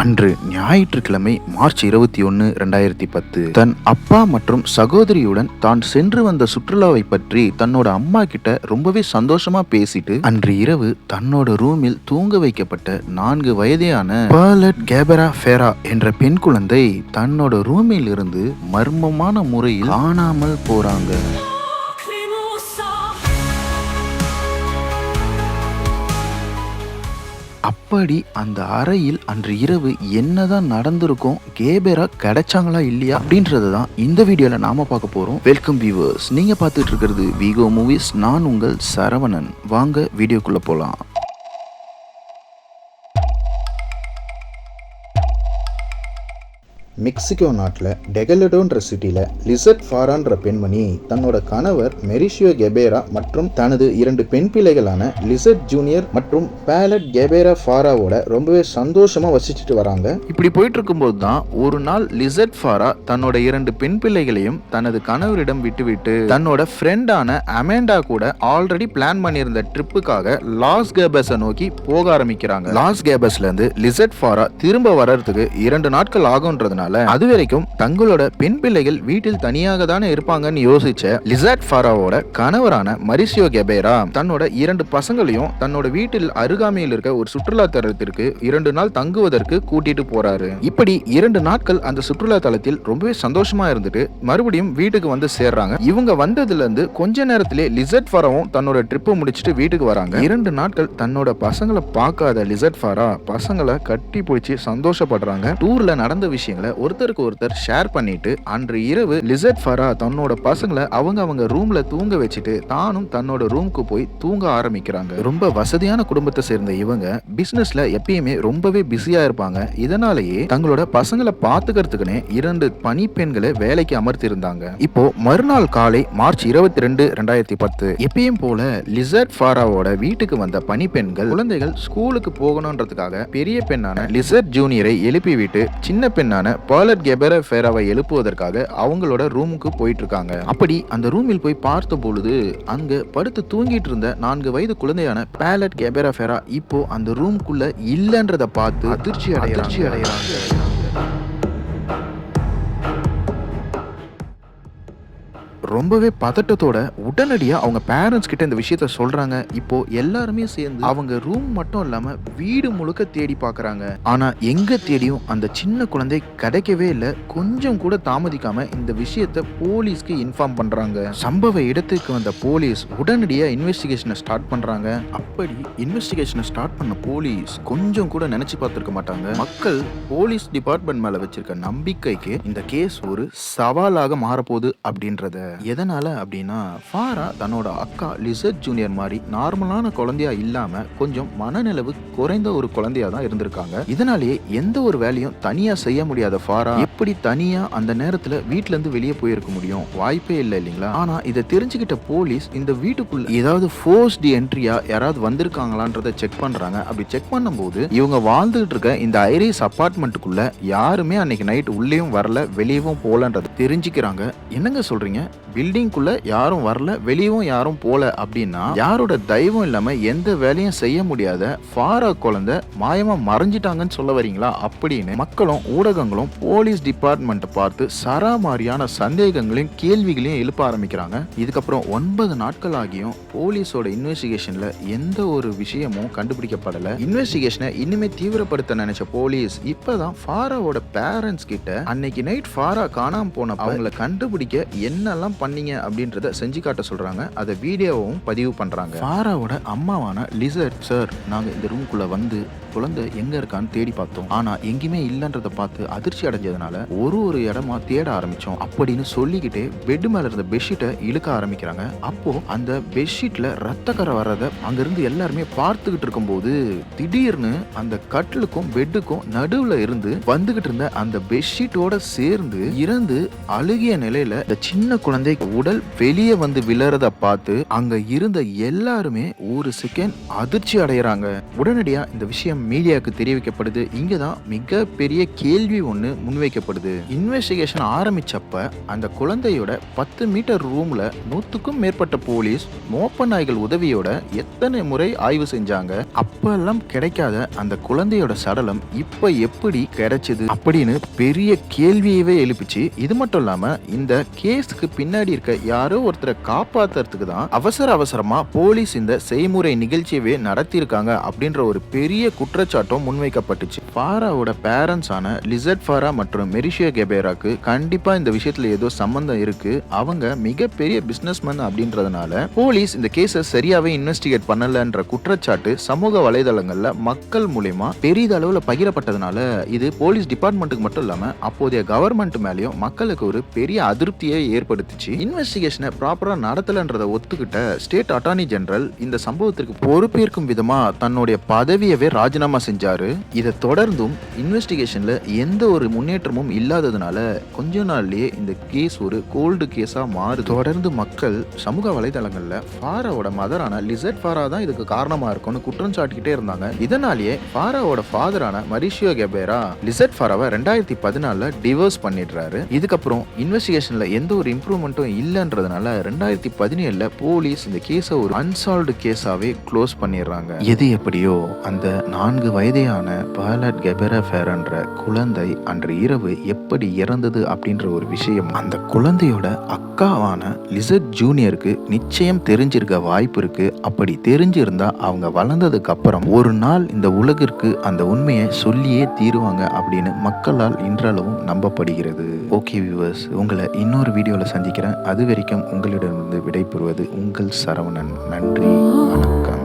அன்று ஞாயிற்றுக்கிழமை மார்ச் இருபத்தி ஒன்று ரெண்டாயிரத்தி பத்து. தன் அப்பா மற்றும் சகோதரியுடன் தான் சென்று வந்த சுற்றுலாவை பற்றி தன்னோட அம்மா கிட்ட ரொம்பவே சந்தோஷமா பேசிட்டு அன்று இரவு தன்னோட ரூமில் தூங்க வைக்கப்பட்ட நான்கு வயதேயான பர்லட் கேபரா ஃபேரா என்ற பெண் குழந்தை தன்னோட ரூமில் இருந்து மர்மமான முறையில் காணாமல் போறாங்க. அப்படி அந்த அறையில் அன்று இரவு என்னதான் நடந்திருக்கும் கேபேரா கிடைச்சாங்களா இல்லையா அப்படின்றது தான் இந்த வீடியோல நாம பார்க்க போறோம். வெல்கம் வியூவர்ஸ் நீங்க பார்த்துட்டு இருக்கிறது விகோ மூவிஸ் நான் உங்கள் சரவணன். வாங்க வீடியோக்குள்ள போலாம். மெக்சிகோ நாட்டில் டெகலடோன்ற சிட்டியில் லிசட் ஃபாரான்ற பெண்மணி தன்னோட கணவர் மெரிஷியோ கெபேரா மற்றும் தனது இரண்டு பெண் பிள்ளைகளான லிசட் ஜூனியர் மற்றும் பேலட் கெபேரா ஃபாராவோட ரொம்பவே சந்தோஷமாக வசிச்சுட்டு வராங்க. இப்படி போயிட்டு இருக்கும்போது தான் ஒரு நாள் லிசட் ஃபாரா தன்னோட இரண்டு பெண் பிள்ளைகளையும் தனது கணவரிடம் விட்டுவிட்டு தன்னோட ஃப்ரெண்டான அமேண்டா கூட ஆல்ரெடி பிளான் பண்ணியிருந்த ட்ரிப்புக்காக லாஸ் கேபஸை நோக்கி போக ஆரம்பிக்கிறாங்க. லாஸ் கேபஸ்லேருந்து லிசட் ஃபாரா திரும்ப வர்றதுக்கு இரண்டு நாட்கள் ஆகுன்றதுனால அது வரைக்கும் தங்களோட பெண் பிள்ளைகள் வீட்டில் தனியாக தானே இருப்பாங்கன்னு யோசிச்ச லிசாட் ஃபாராவோட கணவரான மரிசியோ கெபேரா தன்னோட இரண்டு பசங்களையும் தன்னோட வீட்டில் அருகாமையில் இருக்க ஒரு சுற்றுலா தலத்திற்கு இரண்டு நாள் தங்குவதற்கு கூட்டிட்டு போறாரு. இப்படி இரண்டு நாட்கள் அந்த சுற்றுலா தலத்தில் ரொம்பவே சந்தோஷமா இருந்துட்டு மறுபடியும் வீட்டுக்கு வந்து சேர்றாங்க. இவங்க வந்ததுல இருந்து கொஞ்ச நேரத்திலே லிசட் ஃபாராவும் தன்னோட ட்ரிப்பை முடிச்சுட்டு வீட்டுக்கு வராங்க. இரண்டு நாட்கள் தன்னோட பசங்களை பார்க்காத லிசட் ஃபாரா பசங்களை கட்டி பிடிச்சி சந்தோஷப்படுறாங்க. டூர்ல நடந்த விஷயங்களை ஒருத்தருக்கு ஒருத்தர் ஷேர் பண்ணிட்டு அன்று இரவு லிசட் ஃபரா தன்னோட பசங்களை அவங்க அவங்க ரூம்ல தூங்க வச்சுட்டு தானும் தன்னோட ரூம்க்கு போய் தூங்க ஆரம்பிக்கிறாங்க. ரொம்ப வசதியான குடும்பத்தை சேர்ந்த இவங்க பிசினஸ்ல எப்பயுமே ரொம்பவே பிஸியா இருப்பாங்க. இதனாலேயே தங்களோட பசங்களை பாத்துக்கிறதுக்குனே இரண்டு பணிப்பெண்களை வேலைக்கு அமர்த்தியிருந்தாங்க. இப்போ மறுநாள் காலை மார்ச் இருபத்தி ரெண்டு ரெண்டாயிரத்தி பத்து எப்பயும் போல லிசர்ட் ஃபாராவோட வீட்டுக்கு வந்த பணிப்பெண்கள் குழந்தைகள் ஸ்கூலுக்கு போகணுன்றதுக்காக பெரிய பெண்ணான லிசர்ட் ஜூனியரை எழுப்பி விட்டு சின்ன பெண்ணான பர்லட் கெபர ஃபேராவை எழுப்புவதற்காக அவங்களோட ரூமுக்கு போயிட்டு இருக்காங்க அப்படி அந்த ரூமில் போய் பார்த்த பொழுது அங்க படுத்து தூங்கிட்டு இருந்த நான்கு வயது குழந்தையான பேலட் கெபரா ஃபேரா இப்போ அந்த ரூம்குள்ள இல்லைன்றத பார்த்து அதிர்ச்சி அடைய அதிர்ச்சி ரொம்பவே பதட்டத்தோட உடனடியா அவங்க பேரண்ட்ஸ் கிட்ட இந்த விஷயத்த சொல்றாங்க. இப்போ எல்லாருமே சேர்ந்து அவங்க ரூம் மட்டும் இல்லாம வீடு முழுக்க தேடி பார்க்குறாங்க ஆனா எங்க தேடியும் அந்த சின்ன குழந்தை கிடைக்கவே இல்லை. கொஞ்சம் கூட தாமதிக்காம இந்த விஷயத்த போலீஸ்க்கு இன்ஃபார்ம் பண்றாங்க. சம்பவ இடத்துக்கு வந்த போலீஸ் உடனடியா இன்வெஸ்டிகேஷனை ஸ்டார்ட் பண்றாங்க. அப்படி இன்வெஸ்டிகேஷனை ஸ்டார்ட் பண்ண போலீஸ் கொஞ்சம் கூட நினைச்சு பார்த்துருக்க மாட்டாங்க. மக்கள் போலீஸ் டிபார்ட்மெண்ட் மேல வச்சிருக்க நம்பிக்கைக்கு இந்த கேஸ் ஒரு சவாலாக மாறப்போகுது அப்படின்றத எதனால் அப்படின்னா ஃபாரா தன்னோட அக்கா லிசட் ஜூனியர் மாதிரி நார்மலான குழந்தையா இல்லாமல் கொஞ்சம் மனநிலவு குறைந்த ஒரு குழந்தையா தான் இருந்திருக்காங்க. இதனாலேயே எந்த ஒரு வேலையும் தனியாக செய்ய முடியாத ஃபாரா எப்படி தனியாக அந்த நேரத்தில் வீட்டிலேருந்து வெளியே போயிருக்க முடியும்? வாய்ப்பே இல்லை இல்லைங்களா? ஆனால் இதை தெரிஞ்சுக்கிட்ட போலீஸ் இந்த வீட்டுக்குள்ள ஏதாவது ஃபோர்ஸ்டு என்ட்ரியா யாராவது வந்திருக்காங்களான்றத செக் பண்ணுறாங்க அப்படி செக் பண்ணும்போது இவங்க வாழ்ந்துகிட்டு இருக்க இந்த ஐரிஸ் அப்பார்ட்மெண்ட்டுக்குள்ள யாருமே அன்னைக்கு நைட் உள்ளேயும் வரல வெளியவும் போகலன்றதை தெரிஞ்சுக்கிறாங்க. என்னங்க சொல்றீங்க? பில்டிங்குள்ள யாரும் வரல வெளியவும் யாரும் போல அப்படின்னா யாரோட தெய்வம் இல்லாம எந்த வேலையும் செய்ய முடியாத ஃபாரா குழந்தை மாயமா மறைஞ்சிட்டாங்கன்னு சொல்ல வரீங்களா அப்படின்னு மக்களும் ஊடகங்களும் போலீஸ் டிபார்ட்மெண்ட்டை பார்த்து சராமாரியான சந்தேகங்களையும் கேள்விகளையும் எழுப்ப ஆரம்பிக்கிறாங்க. இதுக்கப்புறம் ஒன்பது நாட்கள் ஆகியும் போலீஸோட இன்வெஸ்டிகேஷன்ல எந்த ஒரு விஷயமும் கண்டுபிடிக்கப்படல. இன்வெஸ்டிகேஷனை இனிமே தீவிரப்படுத்த நினைச்ச போலீஸ் இப்பதான் ஃபாராவோட பேரண்ட்ஸ் கிட்ட அன்னைக்கு நைட் ஃபாரா காணாம போன அவங்கள கண்டுபிடிக்க என்னெல்லாம் பண்ணீங்க அப்படின்றத செஞ்சு காட்ட சொல்றாங்க. அதை வீடியோவும் பதிவு பண்றாங்க. ஃபாராவோட அம்மாவான லிசர்ட் சார் நாங்க இந்த ரூம்குள்ள வந்து குழந்தை எங்க இருக்கான்னு தேடி பார்த்தோம். ஆனா எங்கேயுமே இல்லைன்றத பார்த்து அதிர்ச்சி அடைஞ்சதுனால ஒரு ஒரு இடமா தேட ஆரம்பிச்சோம். அப்படின்னு சொல்லிக்கிட்டே பெட் மேல இருந்த பெட்ஷீட்டை இழுக்க ஆரம்பிக்கிறாங்க. அப்போ அந்த பெட்ஷீட்ல ரத்தக்கரை வர்றத அங்கிருந்து எல்லாருமே பார்த்துக்கிட்டு இருக்கும்போது திடீர்னு அந்த கட்டிலுக்கும் பெட்டுக்கும் நடுவுல இருந்து வந்துகிட்டு இருந்த அந்த பெட்ஷீட்டோட சேர்ந்து இறந்து அழுகிய நிலையில இந்த சின்ன குழந்தை உடல் வெளியே வந்து விழறத பார்த்து அங்க இருந்த எல்லாருமே ஒரு செகண்ட் அதிர்ச்சி அடையறாங்க. உடனடியா இந்த விஷயம் மீடியாவுக்கு தெரிவிக்கப்படுது. இங்க தான் மிகப்பெரிய கேள்வி ஒண்ணு முன்வைக்கப்படுது. இன்வெஸ்டிகேஷன் ஆரம்பிச்சப்ப அந்த குழந்தையோட பத்து மீட்டர் ரூம்ல நூத்துக்கும் மேற்பட்ட போலீஸ் மோப்ப நாய்கள் உதவியோட எத்தனை முறை ஆய்வு செஞ்சாங்க. அப்பெல்லாம் கிடைக்காத அந்த குழந்தையோட சடலம் இப்ப எப்படி கிடைச்சது அப்படின்னு பெரிய கேள்வியவே எழுப்பிச்சு. இது மட்டும் இல்லாம இந்த கேஸுக்கு பின்னாடி இருக்க யாரோ ஒருத்தரை காப்பாத்துறதுக்கு தான் அவசர அவசரமா போலீஸ் இந்த செய்முறை நிகழ்ச்சியவே நடத்தியிருக்காங்க அப்படின்ற ஒரு பெரிய குற்றச்சாட்டும் முன்வைக்கப்பட்டுச்சு. ஃபாராவோட பேரண்ட்ஸ் ஆன லிசட் ஃபாரா மற்றும் மெரிஷியா கெபேராக்கு கண்டிப்பா இந்த விஷயத்துல ஏதோ சம்பந்தம் இருக்கு. அவங்க மிகப்பெரிய பிசினஸ்மேன் அப்படின்றதுனால போலீஸ் இந்த கேஸை சரியாவே இன்வெஸ்டிகேட் பண்ணலன்ற குற்றச்சாட்டு சமூக வலைதளங்கள்ல மக்கள் மூலயமா பெரிதளவுல பகிரப்பட்டதுனால இது போலீஸ் டிபார்ட்மெண்ட்டுக்கு மட்டும் இல்லாம அப்போதைய கவர்மெண்ட் மேலேயும் மக்களுக்கு ஒரு பெரிய அதிருப்தியை ஏற்படுத்துச்சு. இன்வெஸ்டிகேஷனை ப்ராப்பரா நடத்தலன்றதை ஒத்துக்கிட்ட ஸ்டேட் அட்டார்னி ஜெனரல் இந்த சம்பவத்திற்கு பொறுப்பேற்கும் விதமா தன்னுடைய பதவியவே ராஜினாமா செஞ்சாரு. இதை தொடர்ந்தும் இன்வெஸ்டிகேஷன்ல எந்த ஒரு முன்னேற்றமும் இல்லாததுனால கொஞ்ச நாள்லயே இந்த கேஸ் ஒரு கோல்டு கேஸா மாறு தொடர்ந்து மக்கள் சமூக வலைதளங்கள்ல ஃபாராவோட மதரான லிசட் ஃபாரா தான் இதுக்கு காரணமா இருக்கும்னு குற்றம் சாட்டிக்கிட்டே இருந்தாங்க. இதனாலேயே ஃபாராவோட ஃபாதரான மரிஷியோ கெபேரா லிசட் ஃபாராவை ரெண்டாயிரத்தி பதினாலுல டிவோர்ஸ் பண்ணிடுறாரு. இதுக்கப்புறம் இன்வெஸ்டிகேஷன்ல எந்த ஒரு இம்ப்ரூவ்மெண்ட் இம்ப்ரூவ்மெண்ட்டும் இல்லைன்றதுனால ரெண்டாயிரத்தி பதினேழுல போலீஸ் இந்த கேஸை ஒரு அன்சால்வ்டு கேஸாகவே க்ளோஸ் பண்ணிடுறாங்க. எது எப்படியோ அந்த நான்கு வயதையான பாலட் கெபரஃபேரன்ற குழந்தை அன்று இரவு எப்படி இறந்தது அப்படின்ற ஒரு விஷயம். அந்த குழந்தையோட அக்காவான லிசட் ஜூனியருக்கு நிச்சயம் தெரிஞ்சிருக்க வாய்ப்பு இருக்கு. அப்படி தெரிஞ்சிருந்தா அவங்க வளர்ந்ததுக்கு அப்புறம் ஒரு நாள் இந்த உலகிற்கு அந்த உண்மையை சொல்லியே தீருவாங்க அப்படின்னு மக்களால் இன்றளவும் நம்பப்படுகிறது. ஓகே வியூவர்ஸ் உங்களை இன்னொரு வீடியோவில் சந்திக்கிறேன். அது வரைக்கும் உங்களிடமிருந்து விடைபெறுவது உங்கள் சரவணன். நன்றி வணக்கம்.